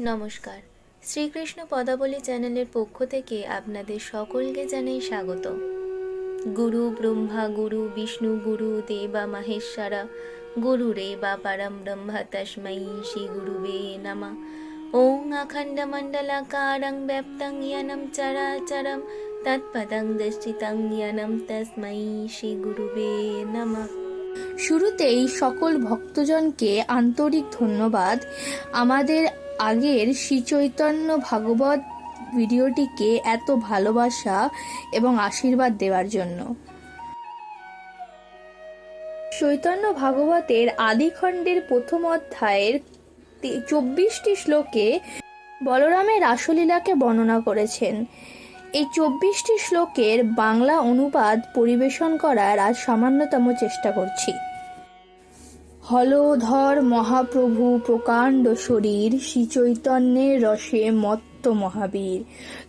নমস্কার। শ্রীকৃষ্ণ পদাবলী চ্যানেলের পক্ষ থেকে আপনাদের সকলকে জানাই স্বাগত। গুরু, ব্রহ্মা, গুরু, বিষ্ণু, গুরু, দেবা, মাহেশ্বরা, গুরু রে বা পরম ব্রহ্মা তস্मै শ্রী গুরুবে নমঃ। ওং অখণ্ডমণ্ডলাকারং ব্যপ্তং ইয়ানম চরাচরম তৎপদং দর্শিতং ইয়ানম তস্मै শ্রী গুরুবে নমঃ। শুরুতেই সকল ভক্তজনকে আন্তরিক ধন্যবাদ। আমাদের আগের শ্রীচৈতন্য ভাগবত ভিডিওটিকে এত ভালোবাসা এবং আশীর্বাদ দেওয়ার জন্য। চৈতন্য ভাগবতের আদিখণ্ডের প্রথম অধ্যায়ের চব্বিশটি শ্লোকে বলরামের রাসলীলাকে বর্ণনা করেছেন। এই চব্বিশটি শ্লোকের বাংলা অনুবাদ পরিবেশন করার আজ সামান্যতম চেষ্টা করছি। হলধর মহাপ্রভু প্রকাণ্ড শরীর শ্রীচৈতন্যের রসে মত্ত মহাবীর।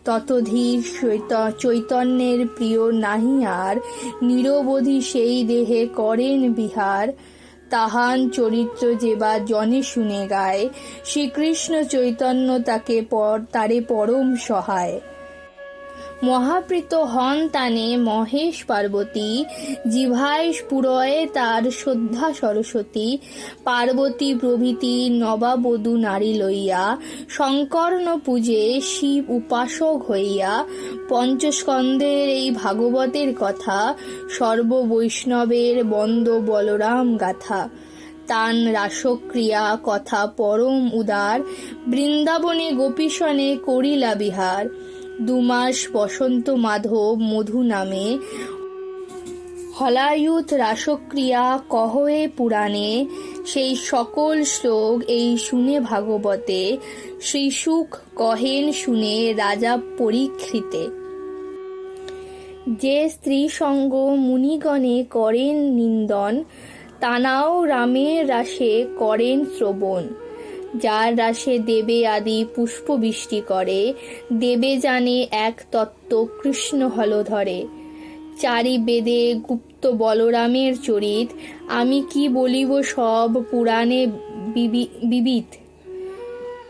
ততধীর চৈত- চৈতন্যের প্রিয় নাহি আর, নিরবধি সেই দেহে করেন বিহার। তাহান চরিত্র যে বা জনে শুনে গায়। শ্রীকৃষ্ণ চৈতন্য তাকে পর, তারে পরম সহায়। মহাপ্রীত হন তানে মহেশ পার্বতী জিভায় পুরয়ে তার শ্রদ্ধা সরস্বতী, পার্বতী প্রভৃতি নবাবধূ নারী লইয়া শঙ্কর্ণ পূজে শিব উপাসক হইয়া পঞ্চস্কন্ধের এই ভাগবতের কথা, সর্ববৈষ্ণবের বন্দ বলরাম গাথা। তান রাসক্রিয়া কথা পরম উদার, বৃন্দাবনে গোপীসনে করিলা বিহার। দুমাস বসন্ত মাধব মধু নামে। হলায়ুত রাসক্রিয়া কহয়ে পুরাণে। সেই সকল শ্লোক এই শুনে ভাগবতে। শ্রীসুখ কহেন শুনে রাজা পরীক্ষিতে। যে স্ত্রী সঙ্গ মুনিগণে করেন নিন্দন, তানাও রামের রাসে করেন শ্রবণ। যার রাসে দেবে আদি পুষ্পবৃষ্টি করে, দেবে জানে এক তত্ত্ব কৃষ্ণ হল ধরে। চারি বেদে গুপ্ত বলরামের চরিত, আমি কি বলিব সব পুরাণে বিবি- বিবিধ?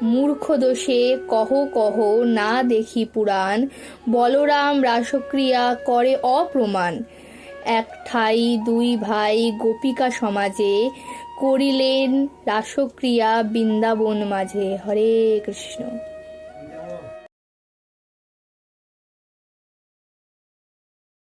মূর্খ দোষে কহ কহ না দেখি পুরাণ, বলরাম রাসক্রিয়া করে অপ্রমাণ। এক ঠাই দুই ভাই গোপিকা সমাজে করিলেন রাসক্রিয়া বৃন্দাবন মাঝে। হরে কৃষ্ণ।